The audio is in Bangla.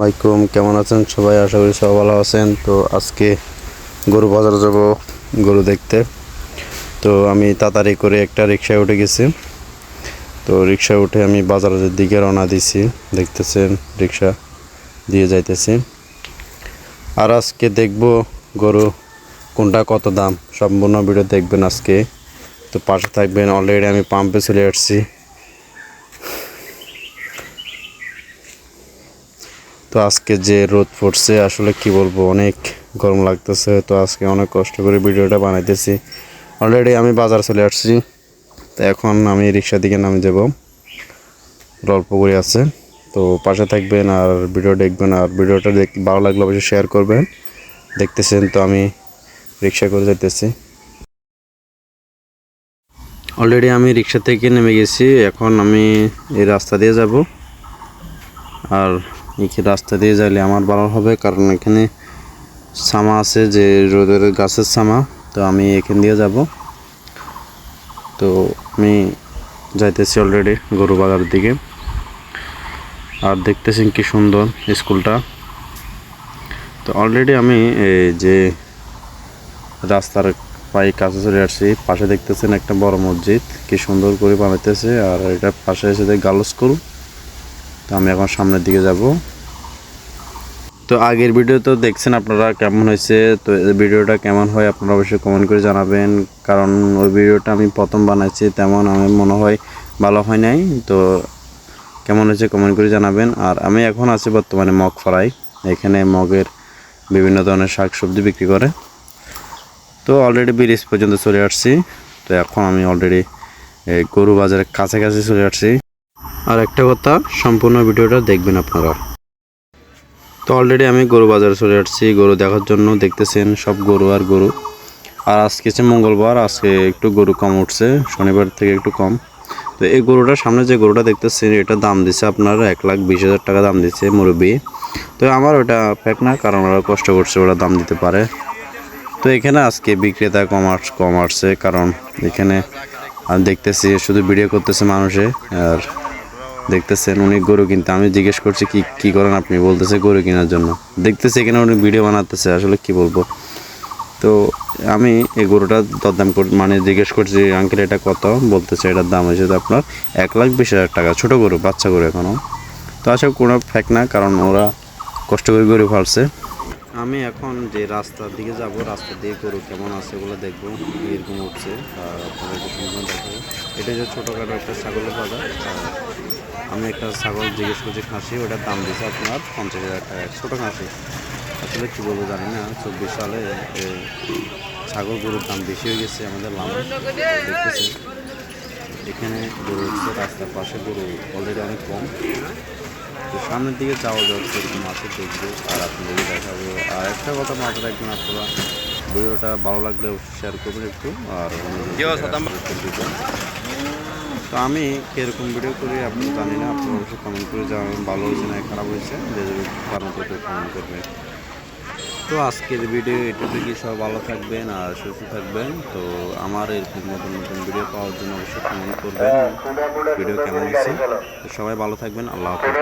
ওয়ালাইকুম, কেমন আছেন সবাই? আশা করি সবাই ভালো আছেন। তো আজকে গরু বাজার যাব গরু দেখতে। তো আমি তাড়াতাড়ি করে একটা রিক্সায় উঠে গেছি। তো রিক্সায় উঠে আমি বাজারের দিকে রওনা দিছি। দেখতেছেন রিক্সা দিয়ে যাইতেছি। আর আজকে দেখব গরু কোনটা কত দাম। সম্পূর্ণ ভিডিও দেখবেন আজকে। তো পাশে থাকবেন। অলরেডি আমি পাম্পে চলে আসছি। তো আজকে যে রোদ পড়ছে, আসলে কি বলব, অনেক গরম লাগতেছে। তো আজকে অনেক কষ্ট করে ভিডিওটা বানাইতেছি। অলরেডি আমি বাজার চলে আসছি। তো এখন আমি রিক্সা দিকে নামে যাব। অল্প করে আছে। তো পাশে থাকবেন আর ভিডিও দেখবেন। আর ভিডিওটা দেখ ভালো লাগলে অবশ্যই শেয়ার করবেন। দেখতেছেন তো আমি রিক্সা করে যাইতেছি। অলরেডি আমি রিক্সা থেকে নেমে গেছি। এখন আমি এই রাস্তা দিয়ে যাব। আর এই রাস্তা দিয়ে যাইলে আমার ভালো হবে, কারণ এখানে সামা আছে যে রোদের গাছের সামা তো আমি এখান দিয়ে যাব। তো আমি যাইতেছি অলরেডি গরু বাজার দিকে। আর দেখতেছেন কি সুন্দর স্কুলটা। তো অলরেডি আমি এই যে রাস্তার পায়ে কাছে চলে আসছি, পাশে দেখতেছেন একটা বড় মসজিদ, কি সুন্দর করে বানাইতেছে। আর এটা পাশে এসে গার্ল স্কুল তো আমি এখন সামনের দিকে যাব। তো আগের ভিডিও তো দেখছেন আপনারা কেমন হয়েছে, তো ভিডিওটা কেমন হয় আপনারা অবশ্যই কমেন্ট করে জানাবেন। কারণ ওই ভিডিওটা আমি প্রথম বানাইছি, তেমন আমার মনে হয় ভালো হয় নাই। তো কেমন হয়েছে কমেন্ট করে জানাবেন। আর আমি এখন আছি বর্তমানে মগ ফরাই এখানে মগের বিভিন্ন ধরনের শাক সবজি বিক্রি করে। তো অলরেডি ব্রিজ পর্যন্ত চলে আসছি। তো এখন আমি অলরেডি গরু বাজারের কাছাকাছি চলে আসছি। আর একটা কথা, সম্পূর্ণ ভিডিওটা দেখবেন আপনারা। তো অলরেডি আমি গরু বাজারে চলে আসছি, গরু দেখার জন্য দেখতেছেন সব গরু আর গরু। আর আজকে হচ্ছে মঙ্গলবার, আজকে একটু গরু কম উঠছে, শনিবার থেকে একটু কম। তো এই গরুটার সামনে যে গরুটা দেখতেছেন, এটা দাম দিছে আপনার এক লাখ বিশ হাজার টাকা দাম দিচ্ছে মুরব্বী। তো আমার ওটা ফ্যাক না, কারণ ওরা কষ্ট করছে, ওরা দাম দিতে পারে। তো এখানে আজকে বিক্রেতা কম আস, কম আসছে, কারণ এখানে দেখতেছি, শুধু ভিডিও করতেছে মানুষে, আর দেখতেছেন, উনি গরু কিনতে। আমি জিজ্ঞেস করছি, কি কি করেন আপনি? বলতেছে, গরু কেনার জন্য। দেখতেছি এখানে উনি ভিডিও বানাতেছে, আসলে কি বলব? তো আমি এই গরুটা দরদাম মানে জিজ্ঞেস করছি, আঙ্কেল, এটা কত? বলতেছে, এটার দাম হয়েছে আপনার এক লাখ বিশ হাজার টাকা, ছোটো গরু, বাচ্চা গরু এখনও তো আসলে কোনো ফ্যাক না, কারণ ওরা কষ্ট করে গরু ফালছে আমি এখন যে রাস্তার দিকে যাব, রাস্তা দিয়ে গরু কেমন আছে ওগুলো দেখব, এরকম উঠছে, আর দেখব। এটা যে ছোটোখাটো একটা ছাগলের বাজার আমি একটা ছাগল জিজ্ঞেস করছি খাসি, ওটার দাম দিয়েছে আপনার পঞ্চাশ হাজার টাকা ছোটো খাসি। আসলে কী বলব জানি না, চব্বিশ সালে ছাগল গরুর দাম বেশি হয়ে গেছে আমাদের লাভ দেখতেছি। এখানে গরু উঠছে, রাস্তার পাশে গরু অলরেডি অনেক কম। তো সামনের দিকে যাওয়া যাচ্ছে এরকম আছে দেখব আর আপনাদেরকে দেখাবো। আর একটা কথা মাথায় রাখবেন আপনারা ভিডিওটা ভালো লাগলে অবশ্যই শেয়ার করবেন একটু আর তো আমি কীরকম ভিডিও করি আপনি জানি না আপনি অবশ্যই কমেন্ট করে জানাবেন ভালো হয়েছে না খারাপ হয়েছে? যে যে কারণ তো কমেন্ট করবেন তো আজকের ভিডিও এটুকুই সব ভালো থাকবেন আর সুস্থ থাকবেন। তো আমার এরকম নতুন নতুন ভিডিও পাওয়ার জন্য অবশ্যই কমেন্ট করবেন। ভিডিও কেমন হয়েছে? তো সবাই ভালো থাকবেন আল্লাহ হাফিজ।